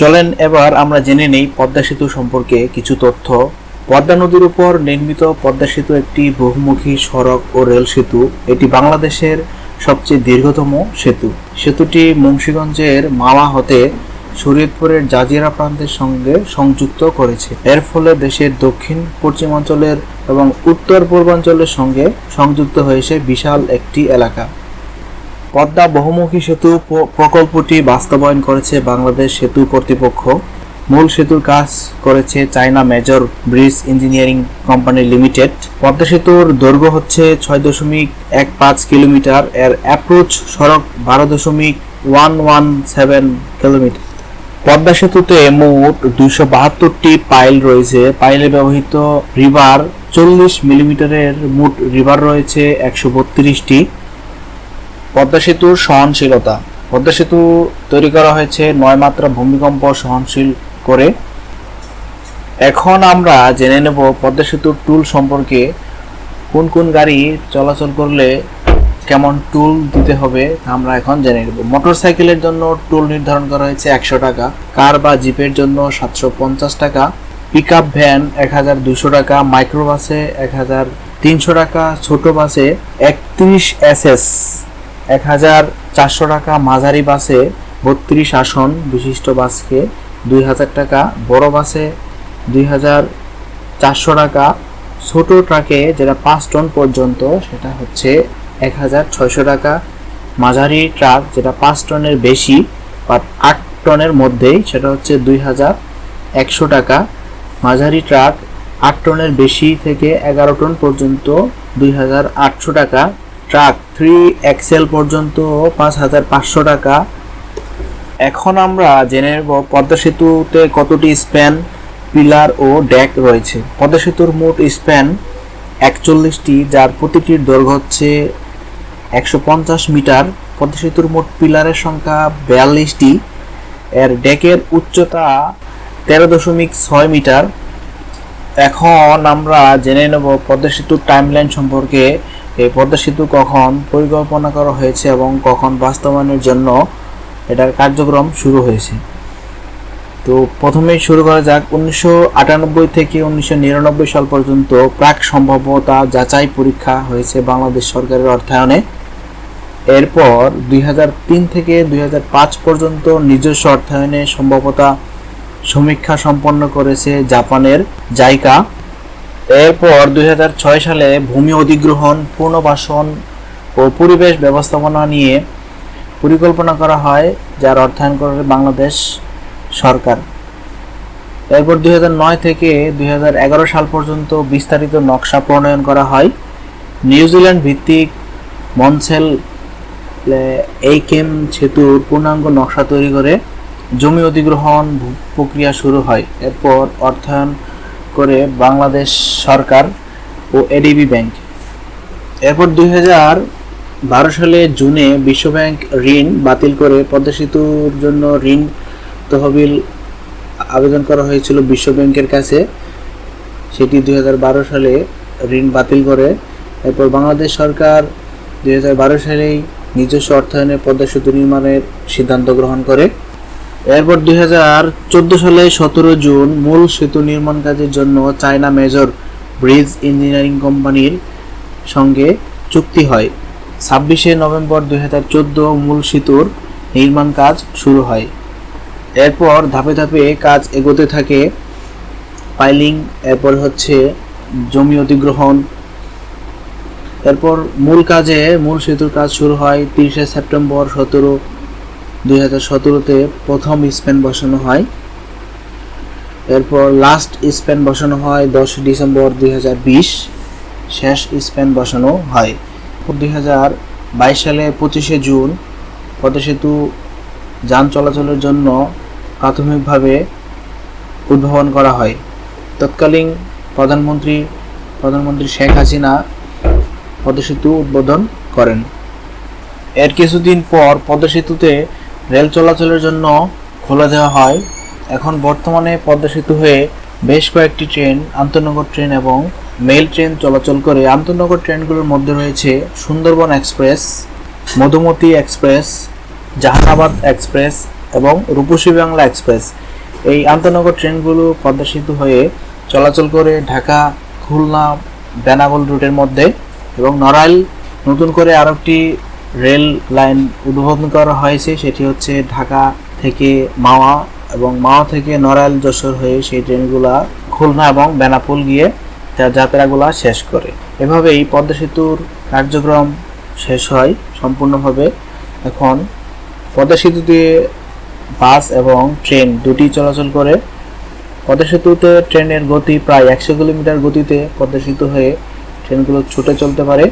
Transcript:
চলেন এবার আমরা জেনে নেই পদ্মা সেতু সম্পর্কে কিছু তথ্য। পদ্মা নদীর উপর নির্মিত পদ্মা সেতু একটি বহুমুখী সড়ক ও রেল সেতু। এটি বাংলাদেশের সবচেয়ে দীর্ঘতম সেতু। সেতুটি মুন্সীগঞ্জের মাওয়া হতে শরীয়তপুরের জাজিরা প্রান্তের সঙ্গে সংযুক্ত করেছে। এর ফলে দেশের দক্ষিণ, পশ্চিমাঞ্চলের এবং উত্তর পূর্বাঞ্চলের সঙ্গে সংযুক্ত হয়েছে বিশাল একটি এলাকা। পদ্মা বহুমুখী সেতু প্রকল্পটি বাস্তবায়ন করেছে বাংলাদেশ সেতু কর্তৃপক্ষ। মূল সেতুর কাজ করেছে China major bridge engineering company limited. Padma সেতুর দৈর্ঘ্য হচ্ছে ছয় দশমিক এক পাঁচ কিলোমিটার। এর অ্যাপ্রোচ সড়ক বারো দশমিক one one seven kilometre. Padma সেতুতে মোট দুইশো বাহাত্তরটি পাইল রয়েছে। পাইলে ব্যবহৃত রিভার চল্লিশ মিলিমিটারের মোট রিভার রয়েছে একশো বত্রিশটি। পদ্মা সেতুর সহনশীলতা। পদ্মা সেতু তৈরি করা হয়েছে নয় মাত্রা ভূমিকম্প সহনশীল করে। এখন আমরা জেনে নেব পদ্মা সেতুর টুল সম্পর্কে কোন কোন গাড়ি চলাচল করলে কেমন টুল দিতে হবে আমরা এখন জেনে নেব। মোটর সাইকেলের জন্য টুল নির্ধারণ করা হয়েছে একশো টাকা, কার বা জিপের জন্য সাতশো পঞ্চাশ টাকা পিক আপ ভ্যান এক হাজার দুশো টাকা মাইক্রো বাসে এক হাজার তিনশো টাকা, ছোট বাসে একত্রিশ এস এস এক হাজার চারশো টাকা মাঝারি বাসে বত্রিশ আসন বিশিষ্ট বাসকে দুই হাজার টাকা, বড় বাসে দুই হাজার চারশো টাকা, ছোট ট্রাকে যেটা পাঁচ টন পর্যন্ত, সেটা হচ্ছে এক হাজার ছয়শো টাকা। মাঝারি ট্রাক যেটা পাঁচ টনের বেশি বা আট টনের মধ্যেই, সেটা হচ্ছে দুই হাজার একশো টাকা। মাঝারি ট্রাক আট টনের বেশি থেকে এগারো টন পর্যন্ত, দুই হাজার আটশো টাকা। ট্রাক থ্রি এক্সেল পর্যন্ত পাঁচ হাজার পাঁচশো টাকা। এখন আমরা জেনে নেব পদ্মা সেতুতে কতটি স্প্যান, পিলার ও ডেক রয়েছে। পদ্মা সেতুর মোট স্প্যান একচল্লিশটি, যার প্রতিটির দৈর্ঘ্য হচ্ছে একশো পঞ্চাশ মিটার। পদ্মা সেতুর মোট পিলারের সংখ্যা বিয়াল্লিশটি। এর ডেকের উচ্চতা তেরো দশমিক ছয় মিটার। এখন আমরা জেনে নেব পদ্মা সেতুর টাইমলাইন সম্পর্কে, এই পদ্মা সেতু কখন পরিকল্পনা করা হয়েছে এবং কখন বাস্তবায়নের জন্য এটার কার্যক্রম শুরু হয়েছে। তো প্রথমেই শুরু করা যাক, উনিশশো আটানব্বই থেকে উনিশশো নিরানব্বই সাল পর্যন্ত প্রাক সম্ভাব্যতা যাচাই পরীক্ষা হয়েছে বাংলাদেশ সরকারের অর্থায়নে। এরপর দুই হাজার তিন থেকে দুই হাজার পাঁচ পর্যন্ত নিজস্ব অর্থায়নে সম্ভাব্যতা সমীক্ষা সম্পন্ন করেছে জাপানের জাইকা। এরপর দুই ছয় সালে ভূমি অধিগ্রহণ, পুনর্বাসন ও পরিবেশ ব্যবস্থাপনা নিয়ে পরিকল্পনা করা হয়, যার অর্থায়ন করে বাংলাদেশ সরকার। এরপর দু হাজার নয় থেকে দুই হাজার এগারো সাল পর্যন্ত বিস্তারিত নকশা প্রণয়ন করা হয়। নিউজিল্যান্ড ভিত্তিক মনসেল এই কেম সেতুর পূর্ণাঙ্গ নকশা তৈরি করে জমি অধিগ্রহণ প্রক্রিয়া শুরু হয়। এরপর অর্থায়ন করে বাংলাদেশ সরকার ও এডিবি ব্যাংক। এরপর দুই বারো সালে জুনে বিশ্বব্যাংক ঋণ বাতিল করে পদ্মা সেতুর জন্য ঋণ তহবিল আবেদন করা হয়েছিল বিশ্বব্যাংকের কাছে। সেটি দুই হাজার বারো সালে ঋণ বাতিল করে। এরপর বাংলাদেশ সরকার দুই হাজার বারো সালেই নিজস্ব অর্থায়নে পদ্মা সেতু নির্মাণের সিদ্ধান্ত গ্রহণ করে। এরপর দুই হাজার চোদ্দ সালে সতেরো জুন মূল সেতু নির্মাণ কাজের জন্য চায়না মেজর ব্রিজ ইঞ্জিনিয়ারিং কোম্পানির সঙ্গে চুক্তি হয়। ছাব্বিশে নভেম্বর দু হাজার চোদ্দ মূল সেতুর নির্মাণ কাজ শুরু হয়। এরপর ধাপে ধাপে কাজ এগোতে থাকে। পাইলিং, এরপর হচ্ছে জমি অধিগ্রহণ। এরপর মূল কাজে মূল সেতুর কাজ শুরু হয় তিরিশে সেপ্টেম্বর সতেরো দুই হাজার সতেরোতে প্রথম স্প্যান বসানো হয়। এরপর লাস্ট স্প্যান বসানো হয় দশ ডিসেম্বর দুই হাজার বিশ। শেষ স্প্যান বসানো হয়। দুই হাজার বাইশ সালে পঁচিশে জুন, পদ্মা সেতু যান চলাচলের জন্য প্রাথমিকভাবে উদ্ভাবন করা হয়। তৎকালীন প্রধানমন্ত্রী প্রধানমন্ত্রী শেখ হাসিনা পদ্মা সেতু উদ্বোধন করেন। এর কিছুদিন পর পদ্মা সেতুতে রেল চলাচলের জন্য খোলা দেওয়া হয়। এখন বর্তমানে পদ্মা সেতু হয়ে বেশ কয়েকটি ট্রেন, আন্তনগর ট্রেন এবং মেল ট্রেন চলাচল করে। আন্তনগর ট্রেনগুলোর মধ্যে রয়েছে Sundarban express, Madhumati express, Jahanabad express এবং রূপসী বাংলা এক্সপ্রেস। এই আন্তনগর ট্রেনগুলো পদ্মা সেতু হয়ে চলাচল করে ঢাকা, খুলনা, বেনাবল রুটের মধ্যে এবং নড়াইল নতুন করে আরও একটি রেল লাইন উদ্বোধন করা হয়েছে, সেটি হচ্ছে ঢাকা থেকে মাওয়া এবং মাওয়া থেকে নড়াইল যশোর হয়ে সেই ট্রেনগুলা খুলনা এবং বেনাপোল গিয়ে তার যাত্রাগুলা শেষ করে। এভাবেই পদ্মা সেতুর কার্যক্রম শেষ হয় সম্পূর্ণভাবে। এখন পদ্মা সেতু দিয়ে বাস এবং ট্রেন দুটি চলাচল করে। পদ্মা সেতুতে ট্রেনের গতি প্রায় একশো কিলোমিটার গতিতে পদ্মা সেতু হয়ে ট্রেনগুলো ছুটে চলতে পারে।